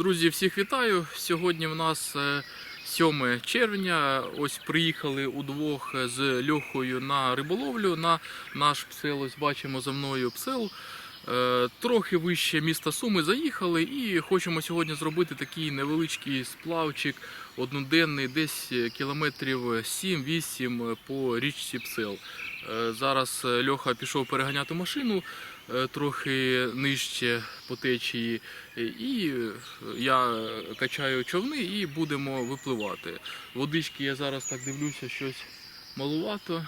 Друзі, всіх вітаю. Сьогодні в нас е, 7 червня. Ось приїхали удвох з Льохою на риболовлю на наш псел. Ось бачимо за мною псел. Е, Трохи вище міста Суми заїхали і хочемо сьогодні зробити такий невеличкий сплавчик одноденний, десь кілометрів 7-8 по річці Псел. Е, Зараз е, Льоха пішов переганяти машину е, трохи нижче по течії, е, і е, я качаю човни і будемо випливати. Водички я зараз так дивлюся, щось малувато.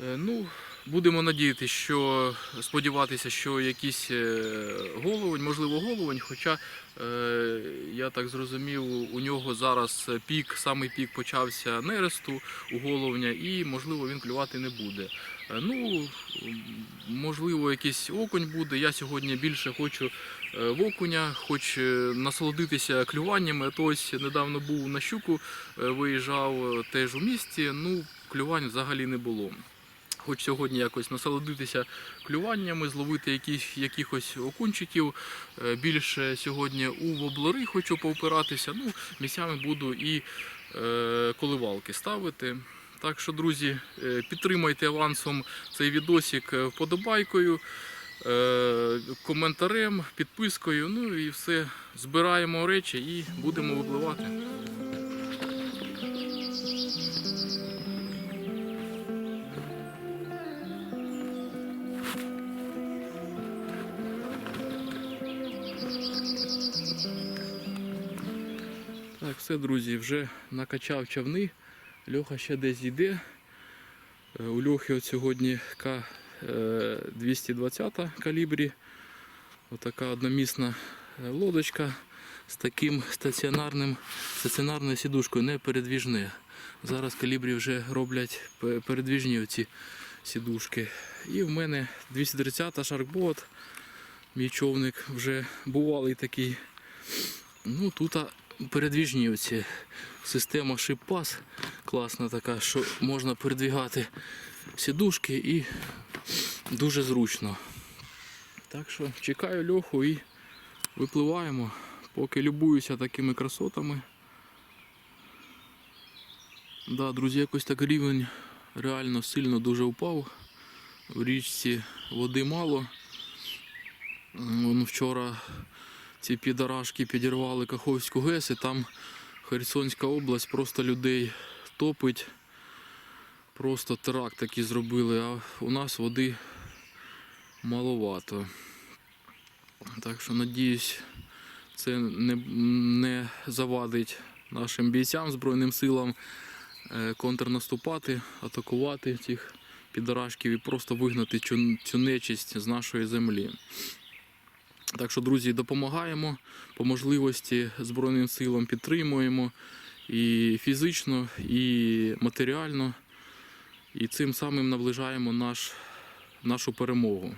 Е, Ну, будемо надіятися, що сподіватися, що якийсь е, головень, можливо, головень, хоча е, я так зрозумів, у нього зараз пік, самий пік почався нересту у головня, і можливо він клювати не буде. Е, Ну, можливо, якийсь окунь буде. Я сьогодні більше хочу е, в окуня, хоч е, насолодитися клюваннями. То ось недавно був на щуку, виїжджав теж у місті. Ну, клювань взагалі не було. Хоч сьогодні якось насолодитися клюваннями, зловити якісь, якихось окунчиків. Більше сьогодні у воблери хочу повпиратися. Ну, місцями буду і е, коливалки ставити. Так що, друзі, е, підтримайте авансом цей відосик е, вподобайкою, е, коментарем, підпискою. Ну і все. Збираємо речі і будемо випливати. Так, все, друзі, вже накачав човни. Льоха ще десь йде. Е, У Льохи от сьогодні К-220 калібрі. Отака одномісна е, лодочка з таким стаціонарним, стаціонарною сідушкою, не передвіжне. Зараз калібрі вже роблять передвіжні оці сідушки. І в мене 230-та шаркбот. Мій човник вже бувалий такий. Ну тут передвіжні оці система шип-пас класна така, що можна передвігати сідушки і дуже зручно. Так що чекаю льоху і випливаємо, поки любуюся такими красотами. Да, друзі, якось так рівень реально сильно дуже впав. В річці води мало. Вон вчора ці підарашки підірвали Каховську ГЕС і там Херсонська область просто людей топить. Просто теракт такий зробили, а у нас води маловато. Так що надіюсь, це не, не завадить нашим бійцям, Збройним силам е, контрнаступати, атакувати цих підарашків і просто вигнати цю, цю нечисть з нашої землі. Так що, друзі, допомагаємо по можливості Збройним силам підтримуємо і фізично, і матеріально, і цим самим наближаємо наш, нашу перемогу.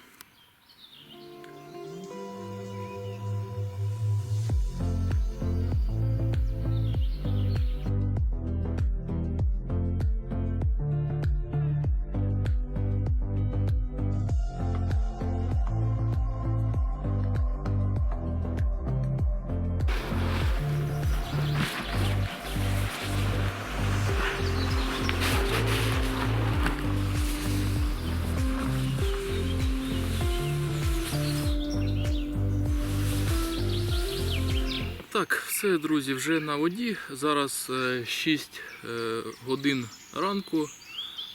Так, все, друзі, вже на воді. Зараз е, 6 е, годин ранку.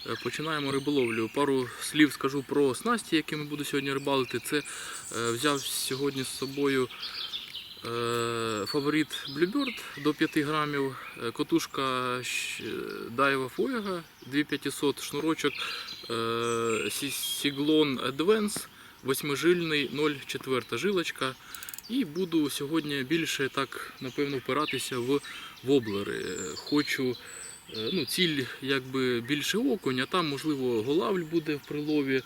Е, Починаємо риболовлю. Пару слів скажу про снасті, якими буду сьогодні рибалити. Це е, взяв сьогодні з собою е, фаворит Bluebird до 5 грамів, е, котушка Daiwa Fuega 2500, шнурочок е, Siglon Advance, восьмижильний 0,4 жилочка. І буду сьогодні більше так, напевно, впиратися в воблери. Хочу, е, ну, ціль якби більше окунь, а там, можливо, голавль буде в прилові.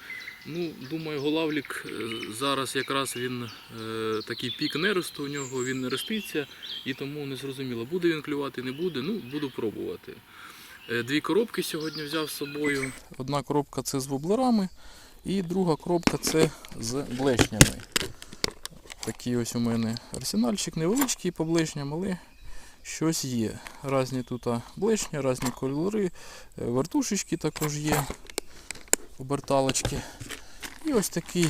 Ну, думаю, голавлік е, зараз якраз він е, такий пік неросту у нього, він не роститься, і тому не зрозуміло, буде він клювати, не буде. Ну, буду пробувати. Дві коробки сьогодні взяв з собою. Одна коробка це з воблерами, і друга коробка це з блешнями. Такий ось у мене арсенальчик невеличкий по блешням, але щось є. Разні тут блешня, різні кольори, е, вертушечки також є, оберталочки. І ось такі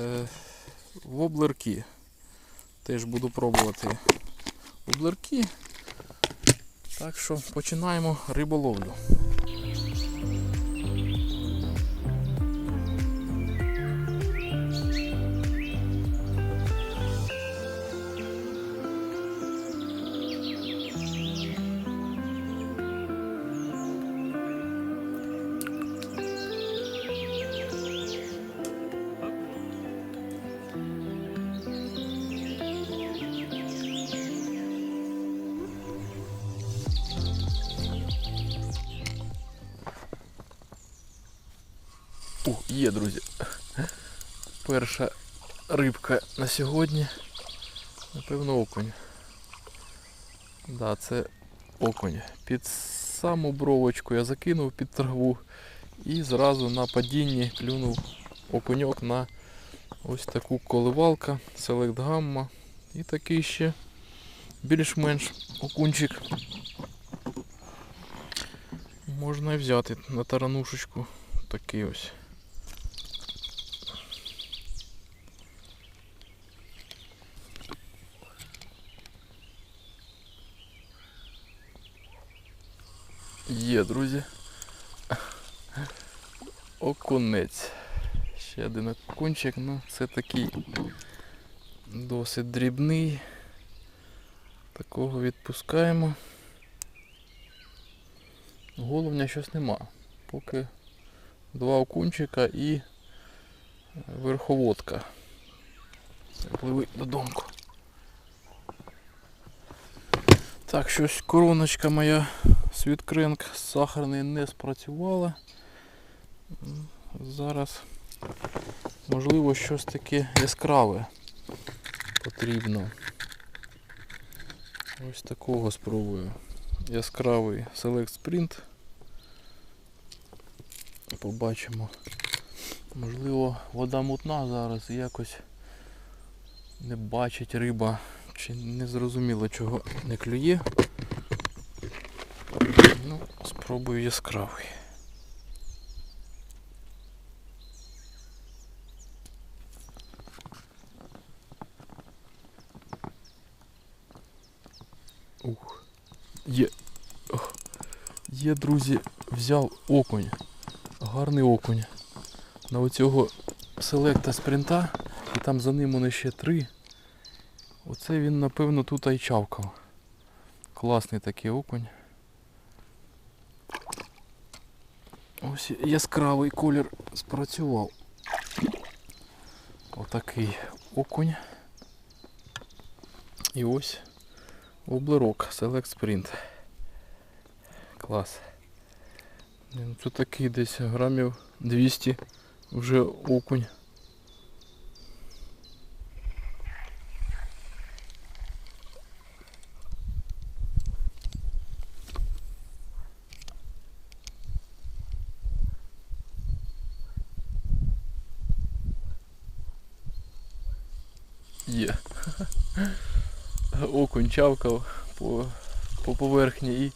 е, воблерки. Теж буду пробувати воблерки. Так що починаємо риболовлю. Є, друзі. Перша рибка на сьогодні. Напевно, окунь. Да, це окунь. Під саму бровочку я закинув під траву і зразу на падінні клюнув окуньок на ось таку коливалка, Select Gamma. І такий ще більш-менш окунчик. Можна і взяти на таранушечку такий ось. Є, друзі. Окунець. Ще один окунчик, ну це такий досить дрібний. Такого відпускаємо. Головня щось нема. Поки два окунчика і верховодка. Це пливи додому. Так, щось короночка моя світкринг сахарний не спрацювала. Зараз можливо щось таке яскраве потрібно. Ось такого спробую. Яскравий Select Sprint. Побачимо. Можливо, вода мутна зараз і якось не бачить риба, чи не зрозуміло чого не клює. Спробую яскравий. Ух. Є. Ох. Є, друзі, взяв окунь. Гарний окунь. На оцього селекта спринта. І там за ним вони ще три. Оце він, напевно, тут і чавкав. Класний такий окунь. Ось яскравий колір спрацював. Отакий окунь. І ось облерок Select Sprint. Клас. Це такий десь грамів 200 вже окунь. Є. Окунь чавкав по, по поверхні і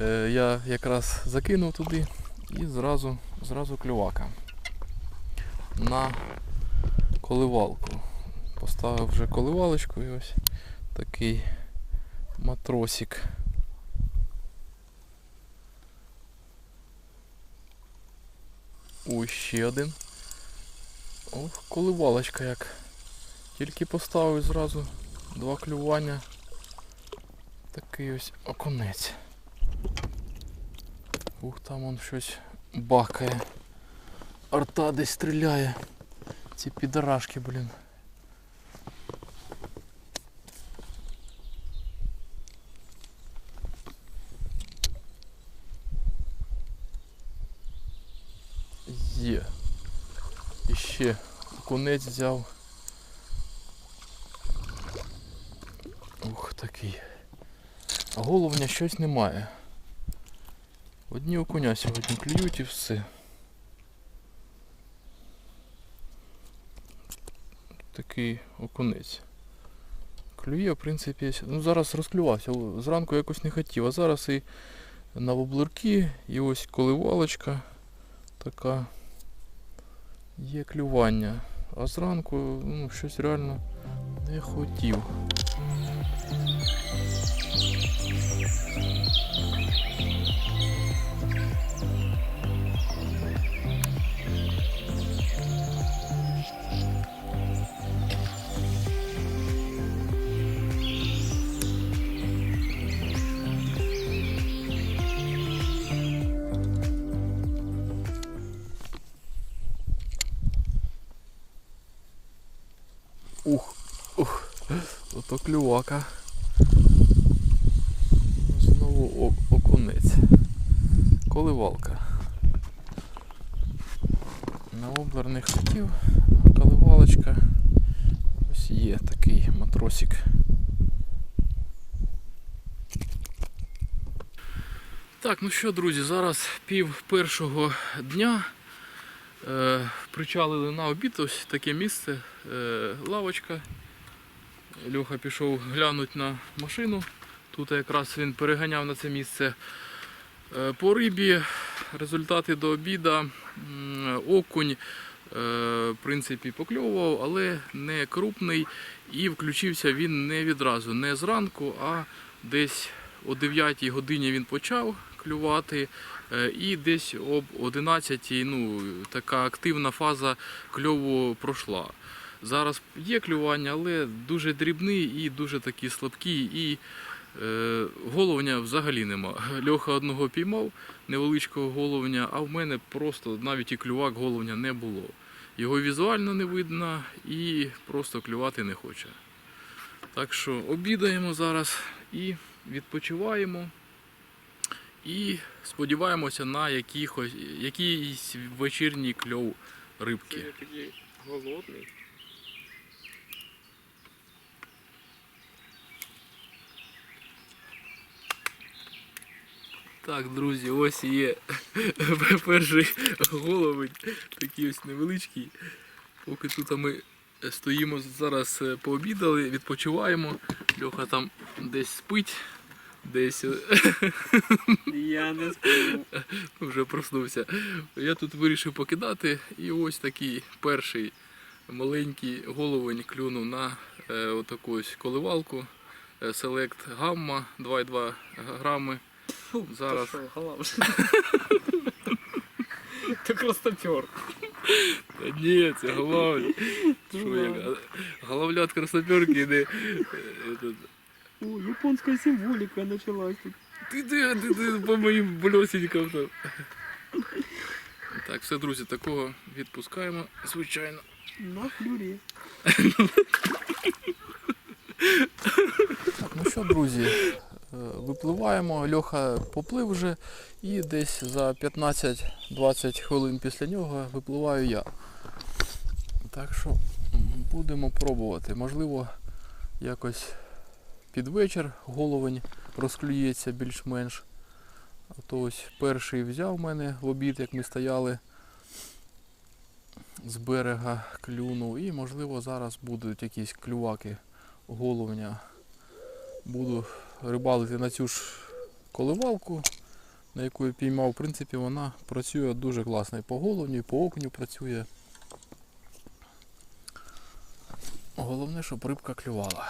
е, я якраз закинув туди і зразу, зразу клювака на коливалку. Поставив вже коливалочку і ось такий матросик. Ось ще один. Ох, коливалочка як. Тільки поставив зразу два клювання. Такий ось окунець. Ух, там он щось бахкає. Арта десь стріляє. Ці підарашки, блін. Є. І ще окунець взяв. Ух, такий. А головня щось немає. Одні окуня сьогодні клюють і все. такий окунець. Клює, в принципі, ну зараз розклювався. Зранку якось не хотів, а зараз і на воблерки, і ось коливалочка така. Є клювання. А зранку ну, щось реально не хотів. Ото клювака. Знову окунець. Коливалка. На облер не хотів, а коливалочка. Ось є такий матросик. Так, ну що, друзі, зараз пів першого дня. Е, причалили на обід, ось таке місце, е, лавочка. Льоха пішов глянути на машину. Тут якраз він переганяв на це місце Е, по рибі. Результати до обіда. Окунь, е, в принципі, покльовував, але не крупний. І включився він не відразу, не зранку, а десь о 9 годині він почав клювати. Е, І десь об 11 ну, така активна фаза кльову пройшла. Зараз є клювання, але дуже дрібний і дуже такий слабкий. І е, головня взагалі нема. Льоха одного піймав, невеличкого головня, а в мене просто навіть і клювак головня не було. Його візуально не видно і просто клювати не хоче. Так що обідаємо зараз і відпочиваємо. І сподіваємося на якийсь вечірній кльов рибки. Голодний. Так, друзі, ось є перший головень, такий ось невеличкий. Поки тут ми стоїмо зараз е, пообідали, відпочиваємо. Льоха там десь спить, десь е, Я не сплю. вже проснувся. Я тут вирішив покидати, і ось такий перший маленький головень клюнув на е, отаку ось коливалку. Select Gamma 2,2 грами. Фу, Зараз. Зараз. Халав. Ти крастопер. Та ні, це головль. Що я га- головлят красноперки, де. е, О, японская символика началась тут. Ти, ти, ти, ти по моїм бльосенькам там. Так, все, друзі, такого відпускаємо, звичайно. На флюре. Так, ну що, друзі, випливаємо, Льоха поплив вже і десь за 15-20 хвилин після нього випливаю я. Так що будемо пробувати. Можливо, якось під вечір головень розклюється більш-менш. То ось перший взяв мене в обід, як ми стояли з берега, клюнув. І можливо зараз будуть якісь клюваки головня буду рибалити на цю ж коливалку, на яку я піймав. В принципі, вона працює дуже класно. І по головню, і по окуню працює. Головне, щоб рибка клювала.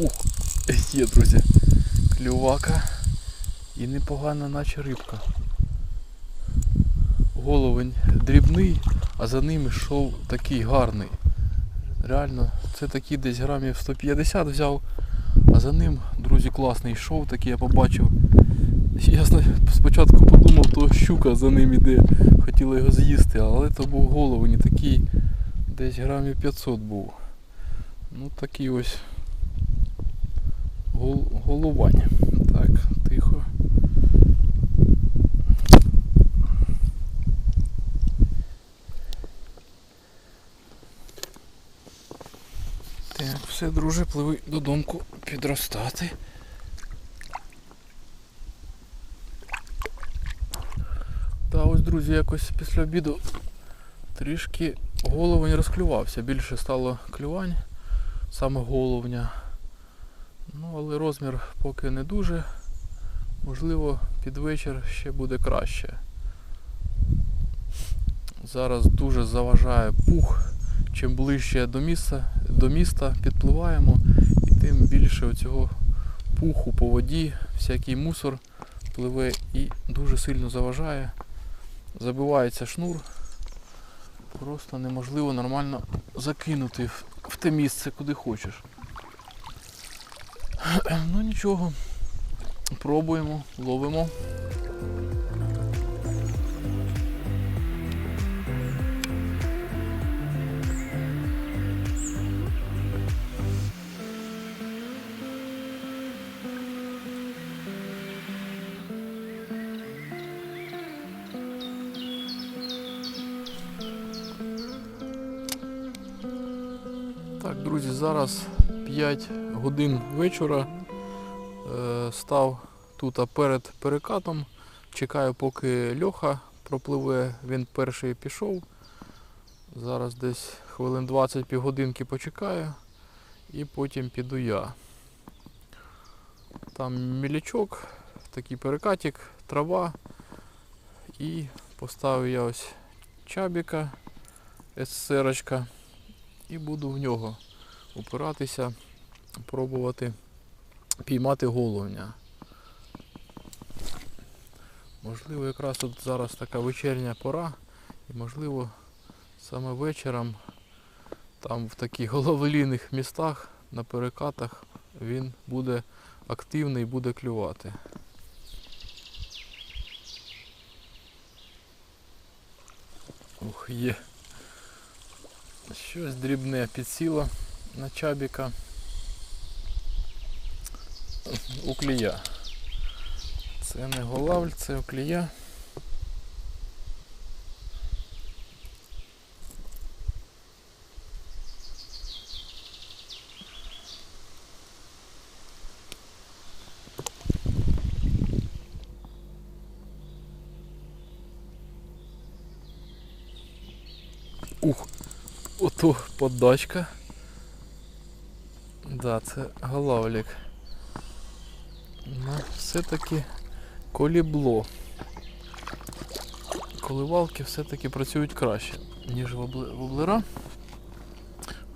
Ух, є, друзі. Клювака. І непогана наче рибка. Головень дрібний, а за ним йшов такий гарний. Реально, це такий десь грамів 150 взяв, а за ним, друзі, класний йшов, такий я побачив. Я спочатку подумав, то щука за ним іде, хотіла його з'їсти, але то був головень такий десь грамів 500 був. Ну такий ось гол, головань. Так, тихо. Так, все, друже, пливи додому підростати. Та ось, друзі, якось після обіду трішки головень розклювався. Більше стало клювань, саме головня. Ну, але розмір поки не дуже. Можливо, під вечір ще буде краще. Зараз дуже заважає пух. Чим ближче до міста, до міста підпливаємо, і тим більше цього пуху по воді, всякий мусор пливе і дуже сильно заважає. Забивається шнур. Просто неможливо нормально закинути в, те місце, куди хочеш. Ну нічого. Пробуємо, ловимо. Друзі, зараз 5 годин вечора. Е, став тут перед перекатом. Чекаю, поки Льоха пропливе, він перший пішов. Зараз десь хвилин 20 півгодинки почекаю і потім піду я. Там мілячок, такий перекатик, трава. І поставив я ось чабіка, СССРочка, і буду в нього упиратися, пробувати піймати головня. Можливо, якраз тут зараз така вечірня пора, і можливо саме вечором там в таких головолійних містах на перекатах він буде активний і буде клювати. Ух, є. Щось дрібне підсіло на чабіка у клія. Це не голавль, це у клія. Ух, ото подачка. Да, це голавлік. Ну, все-таки колібло. Коливалки все-таки працюють краще, ніж вобле- воблера.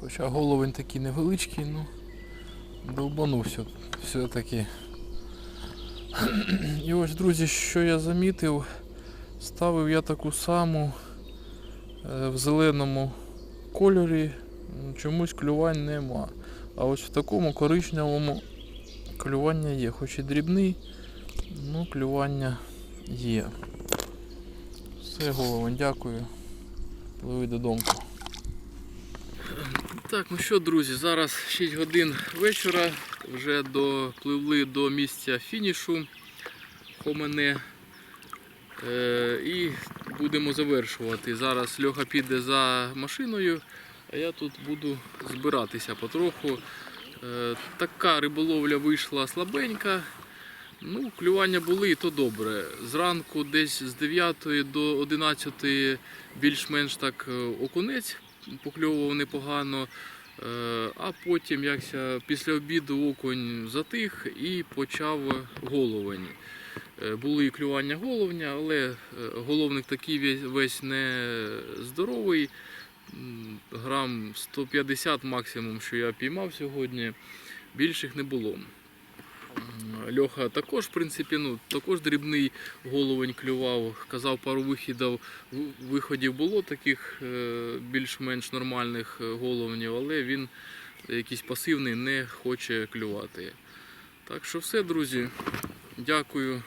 Хоча головень такий невеличкий, ну довбанувся все-таки. І ось, друзі, що я замітив, ставив я таку саму е, в зеленому кольорі, чомусь клювань нема. А ось в такому коричневому клювання є, хоч і дрібний, ну клювання є. Все, головень, дякую. Пливи додому. Так, ну що, друзі, зараз 6 годин вечора. Вже допливли до місця фінішу Хомене. Е, і будемо завершувати. Зараз Льоха піде за машиною, а я тут буду збиратися потроху. Е, така риболовля вийшла слабенька. Ну, клювання були і то добре. Зранку десь з 9 до 11 більш-менш так е, окунець покльовував непогано. Е, А потім якся після обіду окунь затих і почав головень. Були і клювання головня, але головник такий весь не здоровий. Грам 150 максимум, що я піймав сьогодні, більших не було. Льоха також, в принципі, ну, також дрібний головень клював. Казав, пару вихідів, виходів було таких е, більш-менш нормальних е, головнів, але він якийсь пасивний, не хоче клювати. Так що все, друзі. Дякую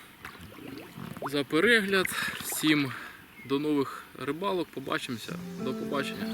за перегляд. Всім до нових рибалок. Побачимося. До побачення.